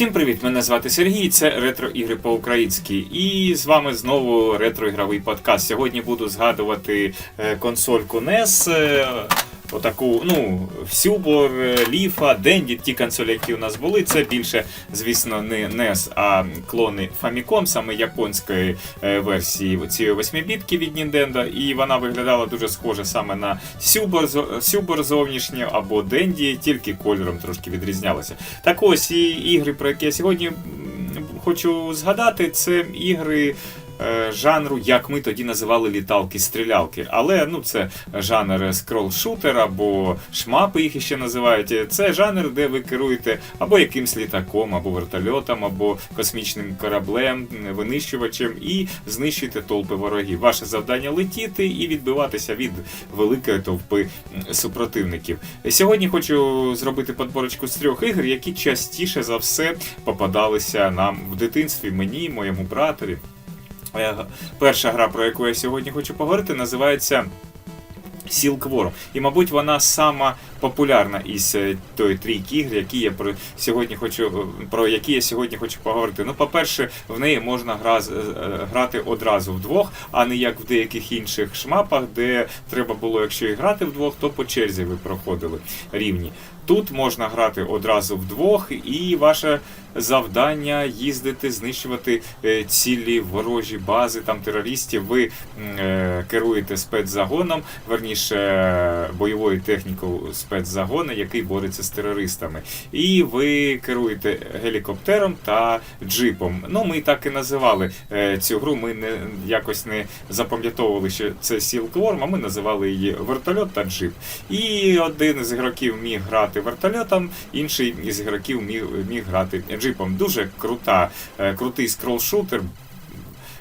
Всім привіт! Мене звати Сергій. Це ретро ігри по-українськи. І з вами знову ретро-ігровий подкаст. Сьогодні буду згадувати е, консольку NES. Отаку, ну, Сюбор, е, Ліфа, Денді, ті консолі, які у нас були, це більше, звісно, не NES, а клони Famicom, саме японської е, версії цієї 8-бітки від Nintendo. І вона виглядала дуже схоже саме на Сюбор, Сюбор зовнішньо або Денді, тільки кольором трошки відрізнялося. Так ось і ігри, про які я сьогодні хочу згадати, це ігри. Е, Жанру, як ми тоді називали літалки-стрілялки. Але ну це жанр скрол-шутер або шмапи їх ще називають. Це жанр, де ви керуєте або якимсь літаком, або вертольотом, або космічним кораблем, винищувачем і знищуєте толпи ворогів. Ваше завдання летіти і відбиватися від великої товпи супротивників. Сьогодні хочу зробити подборочку з трьох ігор, які частіше за все попадалися нам в дитинстві, мені, моєму братові. Перша гра, про яку я сьогодні хочу поговорити, називається Silkworm. І, мабуть, вона сама популярна із е, тої трійки ігр, які я про сьогодні хочу е, про які я сьогодні хочу поговорити. Ну, по-перше, в неї можна гра, е, грати одразу вдвох, а не як в деяких інших шмапах, де треба було, якщо і грати вдвох, то по черзі ви проходили рівні. Тут можна грати одразу вдвох, і ваше завдання їздити, знищувати е, цілі ворожі бази там терористів. Ви е, керуєте спецзагоном, верніше бойовою технікою спецзагону, який бореться з терористами. І ви керуєте гелікоптером та джипом. Ну, ми так і називали е, цю гру. Ми не якось не запам'ятовували, що це Silkworm, а ми називали її вертольот та джип. І один з ігроків міг грати вертольотом, інший із ігроків міг, міг грати джипом. Дуже крута, е, крутий скрол-шутер.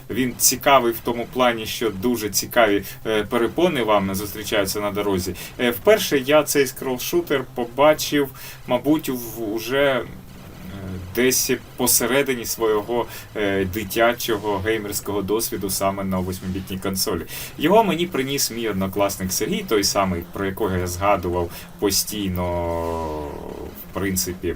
Він цікавий в тому плані, що дуже цікаві е, перепони вам зустрічаються на дорозі. Е, Вперше я цей скролшутер побачив, мабуть, уже десь посередині свого е, дитячого геймерського досвіду саме на 8-бітній консолі. Його мені приніс мій однокласник Сергій, той самий, про якого я згадував постійно, в принципі.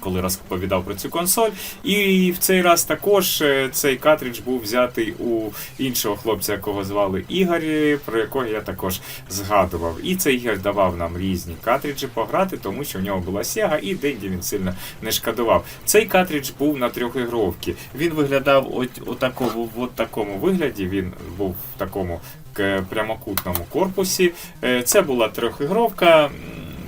Коли розповідав про цю консоль, і в цей раз також е, цей картридж був взятий у іншого хлопця, якого звали Ігор, про якого я також згадував. І цей Ігор давав нам різні картриджі пограти, тому що в нього була Sega, і денді він сильно не шкодував. Цей картридж був на трьохігровці. Він виглядав от, от такому, от такому вигляді. Він був в такому прямокутному корпусі. Е, Це була трьохігровка.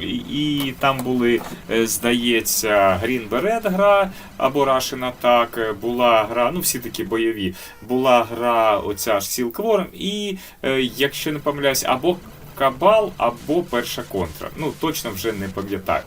І, там були, е, здається, Green Beret гра або Russian Attack, була гра, ну всі такі бойові. Була гра оця ж Silkworm, і, е, якщо не помиляюсь, або Кабал, або перша контра. Ну, точно вже не пам'ятаю.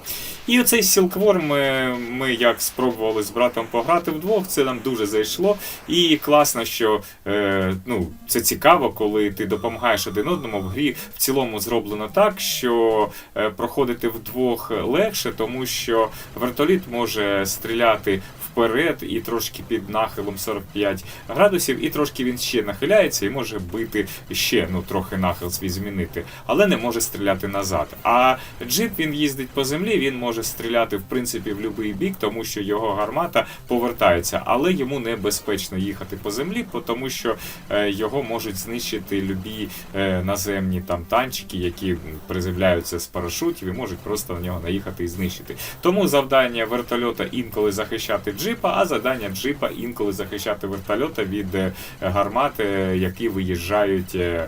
І оцей Silkworm ми, ми як спробували з братом пограти вдвох, це нам дуже зайшло. І класно, що е, ну, це цікаво, коли ти допомагаєш один одному в грі. В цілому зроблено так, що е, проходити вдвох легше, тому що вертоліт може стріляти вперед і трошки під нахилом 45 градусів, і трошки він ще нахиляється і може бити ще ну трохи нахил свій змінити, але не може стріляти назад. А джип він їздить по землі, він може стріляти в принципі в будь-який бік, тому що його гармата повертається, але йому небезпечно їхати по землі, тому що е, його можуть знищити любі е, наземні там танчики, які приземляються з парашутів і можуть просто на нього наїхати і знищити. Тому завдання вертольота інколи захищати джипа, а завдання джипа інколи захищати вертольота від е, гармат, які виїжджають. е,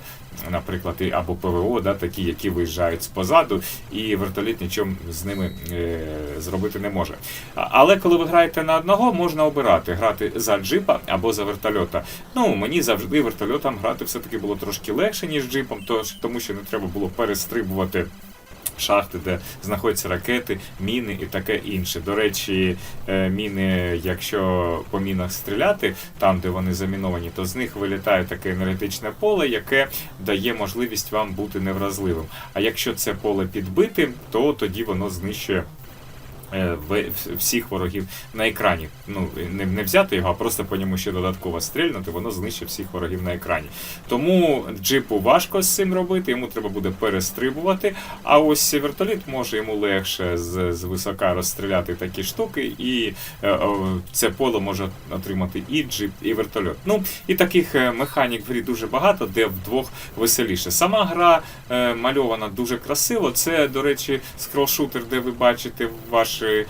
Наприклад, або ПВО, да, такі, які виїжджають спозаду, і вертоліт нічого з ними е, зробити не може. Але коли ви граєте на одного, можна обирати грати за джипа або за вертольота. Ну мені завжди вертольотом грати все-таки було трошки легше, ніж джипом, тож тому що не треба було перестрибувати. Шахти, де знаходяться ракети, міни і таке інше. До речі, е, міни, якщо по мінах стріляти, там де вони заміновані, то з них вилітає таке енергетичне поле, яке дає можливість вам бути невразливим. А якщо це поле підбити, то тоді воно знищує всіх ворогів на екрані. Ну, не, взяти його, а просто по ньому ще додатково стрільнути, воно знищить всіх ворогів на екрані. Тому джипу важко з цим робити, йому треба буде перестрибувати. А ось вертоліт може йому легше з, з висока розстріляти такі штуки, і е, це поле може отримати і джип, і вертольот. Ну і таких е, механік в грі дуже багато, де вдвох веселіше. Сама гра е, мальована дуже красиво. Це, до речі, скролшутер, де ви бачите ваш е,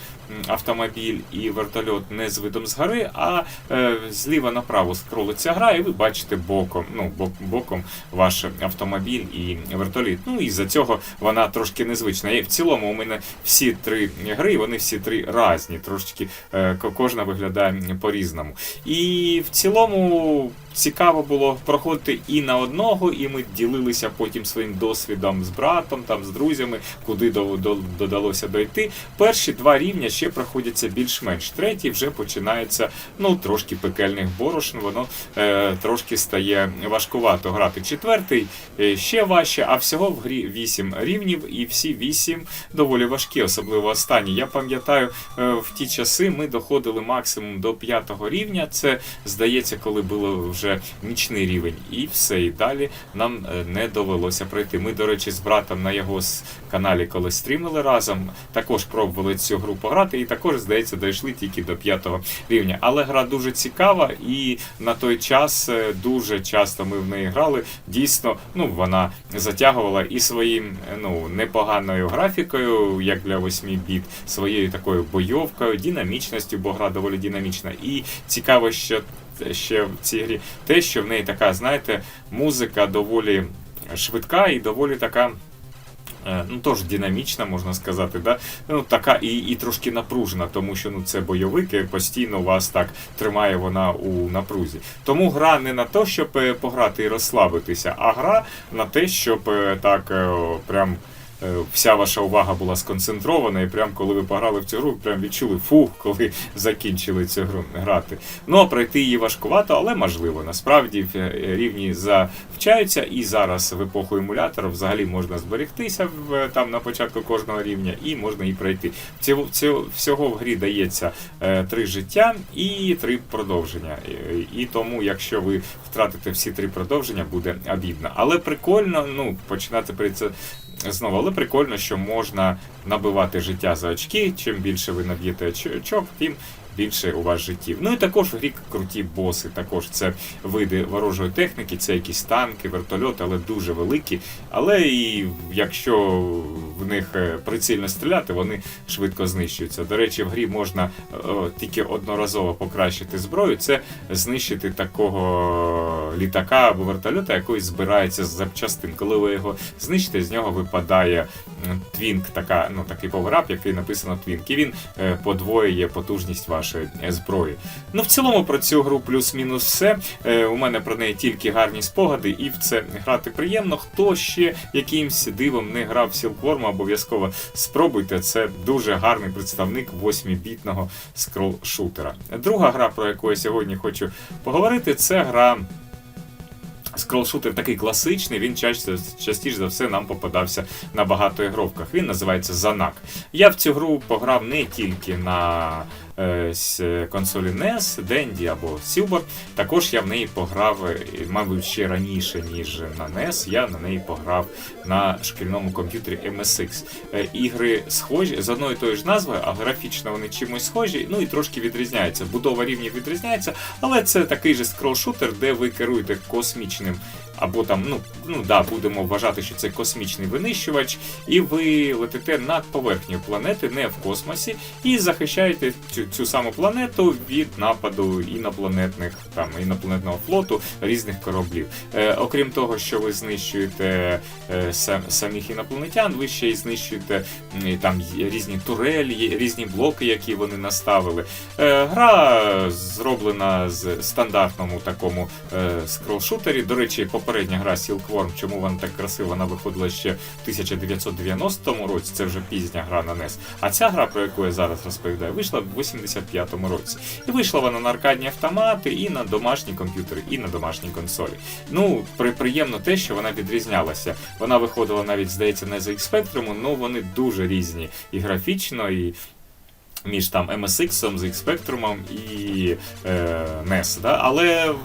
автомобіль і вертольот не з видом згори, а е, зліва направо скролиться гра, і ви бачите боком, ну, бок, боком ваш автомобіль і вертоліт. Ну і за цього вона трошки незвична. І в цілому у мене всі три гри, вони всі три різні, трошечки е, кожна виглядає по-різному. І в цілому цікаво було проходити і на одного, і ми ділилися потім своїм досвідом з братом, там з друзями, куди до, до, додалося дойти. Перші два рівня ще проходяться більш-менш. Третій вже починається ну трошки пекельних борошн, воно е, трошки стає важкувато грати. Четвертий е, ще важче, а всього в грі вісім рівнів, і всі вісім доволі важкі, особливо останні. Я пам'ятаю, е, в ті часи ми доходили максимум до п'ятого рівня. Це здається, коли було вже нічний рівень, і все. І далі нам е, не довелося пройти. Ми, до речі, з братом на його каналі, коли стрімили разом, також пробували цю гру пограти, і також, здається, дійшли тільки до п'ятого рівня. Але гра дуже цікава, і на той час е, дуже часто ми в неї грали. Дійсно, ну вона затягувала і своїм е, ну непоганою графікою, як для 8 біт, своєю такою бойовкою, динамічністю, бо гра доволі динамічна. І цікаво, що ще в цій грі те, що в неї така, знаєте, музика доволі швидка і доволі така. е, Ну, теж динамічна, можна сказати, да? ну, така і, і трошки напружена, тому що ну, це бойовик, і постійно вас так тримає вона у напрузі. Тому гра не на те, щоб е, пограти і розслабитися, а гра на те, щоб е, так е, прям. Е, Вся ваша увага була сконцентрована, і прям коли ви пограли в цю гру, прям відчули фух, коли закінчили цю гру грати. Ну а пройти її важкувато, але можливо. Насправді е, рівні завчаються, і зараз в епоху емуляторів взагалі можна зберегтися в там на початку кожного рівня, і можна її пройти. Цього, всього в грі дається е, три життя і три продовження. І, і тому, якщо ви втратите всі три продовження, буде обідно. Але прикольно, ну починати знову, але прикольно, що можна набивати життя за очки. Чим більше ви наб'єте оч- очок, тим більше у вас життів. Ну і також в грі круті боси. Також це види ворожої техніки, це якісь танки, вертольоти, але дуже великі. Але і якщо в них е, прицільно стріляти, вони швидко знищуються. До речі, в грі можна е, тільки одноразово покращити зброю. Це знищити такого літака або вертольота, який збирається з запчастин. Коли ви його знищите, з нього випадає твінк, така, ну, такий поверап, який написано твінк, і він е, подвоює потужність вашої е, зброї. Ну, в цілому про цю гру плюс-мінус все. Е, У мене про неї тільки гарні спогади, і в це грати приємно. Хто ще якимсь дивом не грав в обов'язково спробуйте. Це дуже гарний представник 8-бітного скрол-шутера. Друга гра, про яку я сьогодні хочу поговорити, це гра. Скролшутер такий класичний, він частіше, частіше за все нам попадався на багатоігровках. Він називається Занак. Я в цю гру пограв не тільки на е, с- консолі NES, Dendy або Silver. Також я в неї пограв, е, мабуть, ще раніше, ніж на NES, я на неї пограв на шкільному комп'ютері MSX. Е, Ігри схожі з одною і тою ж назвою, а графічно вони чимось схожі, ну і трошки відрізняються. Будова рівнів відрізняється, але це такий же скролшутер, де ви керуєте космічним. Або там, ну, ну да, будемо вважати, що це космічний винищувач, і ви летите над поверхнею планети, не в космосі, і захищаєте цю, цю саму планету від нападу інопланетних там інопланетного флоту різних кораблів. Е, окрім того, що ви знищуєте е, сам, самих інопланетян, ви ще й знищуєте і там різні турелі, різні блоки, які вони наставили. Е, гра зроблена з стандартному такому е, скролшутері. До речі, попередня гра Silkworm, чому вона так красива, вона виходила ще в 1990 році. Це вже пізня гра на NES. А ця гра, про яку я зараз розповідаю, вийшла в 85-му році. І вийшла вона на аркадні автомати, і на домашні комп'ютери, і на домашні консолі. Ну, при, приємно те, що вона відрізнялася. Вона виходила навіть, здається, не за Spectrum, але вони дуже різні і графічно, і між там MSX, ZX Spectrum і е, NES. Да? Але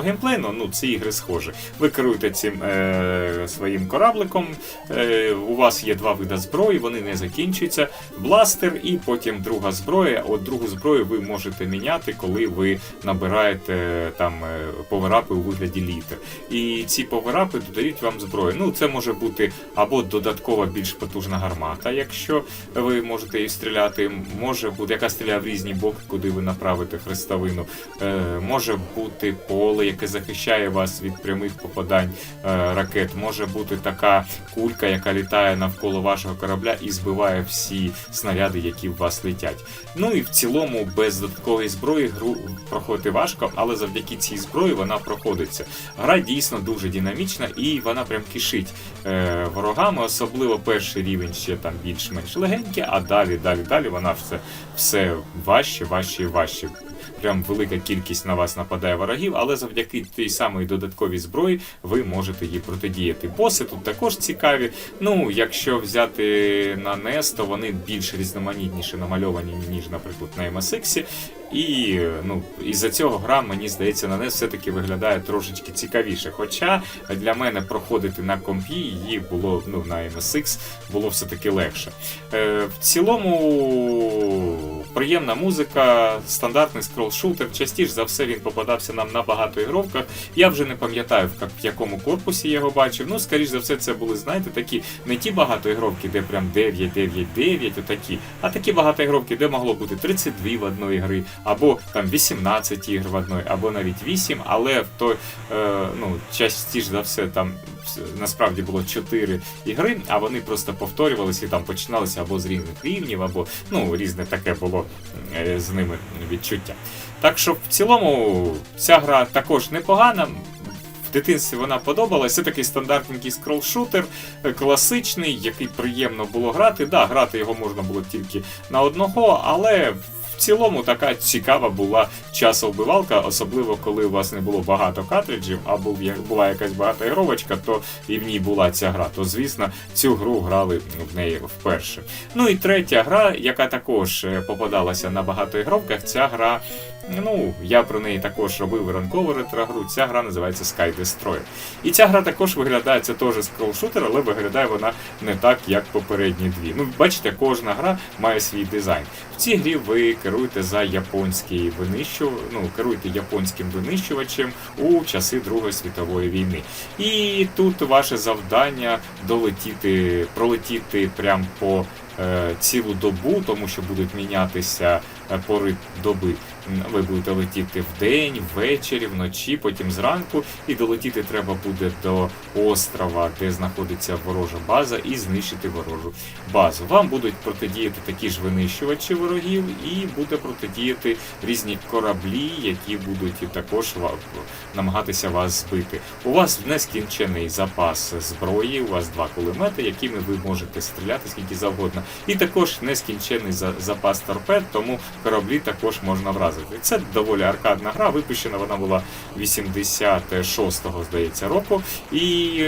геймплейно ну, ці ігри схожі. Ви керуєте цим е, своїм корабликом, е, у вас є два види зброї, вони не закінчуються. Бластер і потім друга зброя. От другу зброю ви можете міняти, коли ви набираєте там е, поверапи у вигляді літер. І ці поверапи додають вам зброю. Ну, це може бути або додаткова більш потужна гармата, якщо ви можете її стріляти, може бути, яка стріляє в різні боки, куди ви направите хрестовину. Е, може бути поле, яке захищає вас від прямих попадань е, ракет. Може бути така кулька, яка літає навколо вашого корабля і збиває всі снаряди, які в вас летять. Ну і в цілому без додаткової зброї гру проходити важко, але завдяки цій зброї вона проходиться. Гра дійсно дуже динамічна і вона прям кишить е, ворогами, особливо перший рівень ще там більш-менш легенький, а далі, далі, далі вона все, все важче, важче і важче. Прям велика кількість на вас нападає ворогів, але завдяки тій самої додатковій зброї ви можете їй протидіяти. Боси тут також цікаві. Ну, якщо взяти на NES, то вони більш різноманітніше намальовані, ніж, наприклад, на MSX. І ну, із-за цього гра, мені здається, на NES все-таки виглядає трошечки цікавіше. Хоча для мене проходити на компі її було ну, на MSX було все-таки легше. Е, в цілому приємна музика, стандартний скрол-шутер. Частіше за все він попадався нам на багатоігровках. Я вже не пам'ятаю, в якому корпусі я його бачив. Ну, скоріш за все, це були, знаєте, такі не ті багатоігровки, де прям 9, 9, 9, отакі, а такі багатоігровки, де могло бути 32 в одної гри, або там 18 ігр в одної, або навіть 8, але в той, е, ну, частіше за все, там насправді було 4 ігри, а вони просто повторювалися і там починалися або з різних рівнів, або ну, різне таке було е, з ними відчуття. Так що в цілому ця гра також непогана. В дитинстві вона подобалась. Це такий стандартненький скролл-шутер, е, класичний, який приємно було грати. Да, грати його можна було тільки на одного, але цілому така цікава була часовбивалка, особливо коли у вас не було багато картриджів, а був, як- була якась багатоігровочка, то і в ній була ця гра. То, звісно, цю гру грали в неї вперше. Ну і третя гра, яка також е, попадалася на багатоігровках, ця гра. Ну, я про неї також робив ранкову ретро-гру. Ця гра називається Sky Destroyer. І ця гра також виглядає, це теж скролл-шутер, але виглядає вона не так, як попередні дві. Ну, бачите, кожна гра має свій дизайн. В цій грі ви керуєте за японський винищу, ну, керуєте японським винищувачем у часи Другої світової війни. І тут ваше завдання долетіти, пролетіти прямо по е, цілу добу, тому що будуть мінятися е, пори доби. Ви будете летіти вдень, ввечері, вночі, потім зранку, і долетіти треба буде до острова, де знаходиться ворожа база, і знищити ворожу базу. Вам будуть протидіяти такі ж винищувачі ворогів, і буде протидіяти різні кораблі, які будуть також намагатися вас збити. У вас нескінчений запас зброї, у вас два кулемети, якими ви можете стріляти скільки завгодно. І також нескінчений запас торпед, тому кораблі також можна вразити. Це доволі аркадна гра. Випущена вона була 86-го, здається, року. І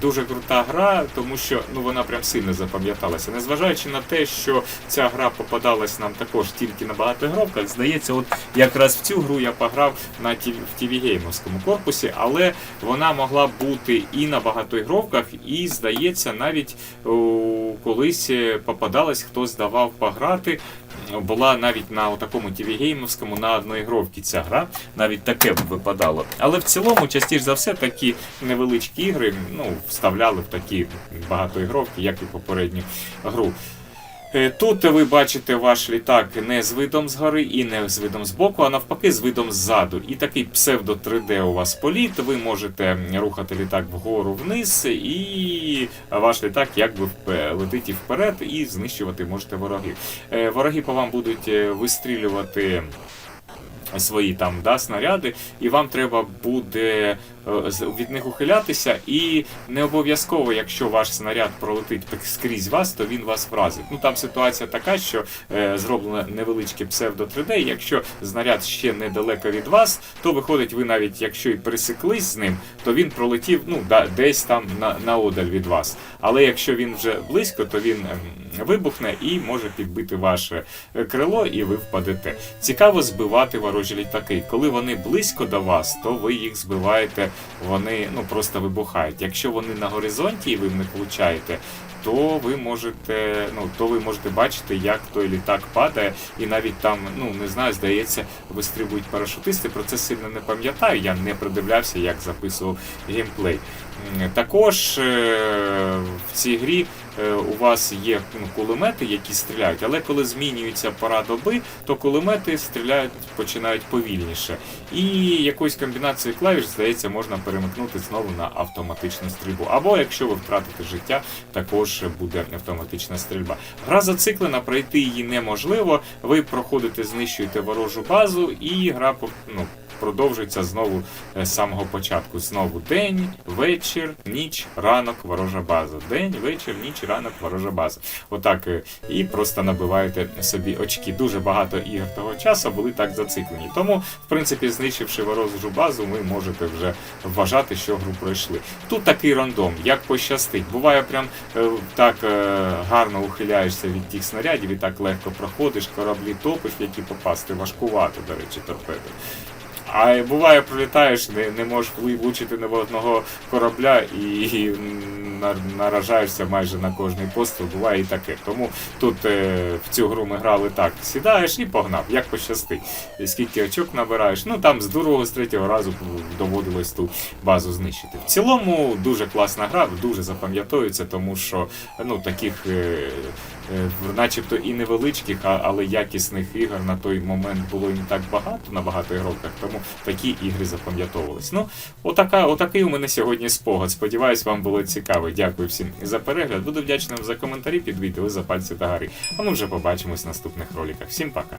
дуже крута гра, тому що ну вона прям сильно запам'яталася. Незважаючи на те, що ця гра попадалась нам також тільки на багатоігровках, здається, от якраз в цю гру я пограв на ті- в TV геймовському корпусі, але вона могла бути і на багатоігровках, і здається, навіть о, колись е, попадалась, хтось давав пограти. Була навіть на такому TV геймовському на одноігровці ця гра, навіть таке б випадало. Але в цілому, частіше за все, такі невеличкі ігри ну, вставляли в такі багатоігровки, як і попередню гру. Е, Тут ви бачите ваш літак не з видом згори і не з видом збоку, а навпаки, з видом ззаду. І такий псевдо 3D у вас політ. Ви можете рухати літак вгору вниз, і ваш літак якби летить і вперед, і знищувати можете ворогів. Е, Вороги по вам будуть е, вистрілювати свої там да, снаряди, і вам треба буде від них ухилятися, і не обов'язково, якщо ваш снаряд пролетить скрізь вас, то він вас вразить. Ну там ситуація така, що е, зроблено невеличке псевдо 3D. Якщо знаряд ще недалеко від вас, то виходить, ви навіть якщо і пересеклись з ним, то він пролетів ну да, десь там на, наодаль від вас. Але якщо він вже близько, то він ем, вибухне і може підбити ваше е, крило, і ви впадете. Цікаво збивати ворожі літаки. Коли вони близько до вас, то ви їх збиваєте, вони ну просто вибухають. Якщо вони на горизонті і ви них влучаєте, то ви можете, ну то ви можете бачити, як той літак падає, і навіть там, ну не знаю, здається, вистрибують парашутисти. Про це сильно не пам'ятаю. Я не придивлявся, як записував геймплей. Також е, в цій грі у вас є ну, кулемети, які стріляють, але коли змінюється пора доби, то кулемети стріляють, починають повільніше. І якоюсь комбінацією клавіш, здається, можна перемикнути знову на автоматичну стрільбу. Або якщо ви втратите життя, також буде автоматична стрільба. Гра зациклена, пройти її неможливо. Ви проходите, знищуєте ворожу базу, і гра ну, продовжується знову е, з самого початку. Знову день, вечір, ніч, ранок, ворожа база. День, вечір, ніч, ранок, ворожа база. Отак е, і просто набиваєте собі очки. Дуже багато ігор того часу були так зациклені. Тому, в принципі, знищивши ворожу базу, ви можете вже вважати, що гру пройшли. Тут такий рандом, як пощастить. Буває прям е, так гарно ухиляєшся від тих снарядів і так легко проходиш, кораблі топиш, які попасти важкувато, до речі, торпеди. А буває, пролітаєш, не, не можеш влучити ні в одного корабля і на- наражаєшся майже на кожний постріл. Буває і таке. Тому тут е, в цю гру ми грали так: сідаєш і погнав, як пощастить. І скільки очок набираєш. Ну там з другого, з третього разу доводилось ту базу знищити. В цілому дуже класна гра, дуже запам'ятовується, тому що ну таких. Е, е, начебто і невеличких, але якісних ігор на той момент було не так багато на багато ігроках, тому такі ігри запам'ятовувались. Ну, отака, отакий у мене сьогодні спогад. Сподіваюсь, вам було цікаво. Дякую всім за перегляд. Буду вдячним за коментарі під відео, за пальці та гори. А ми вже побачимось в наступних роликах. Всім пока.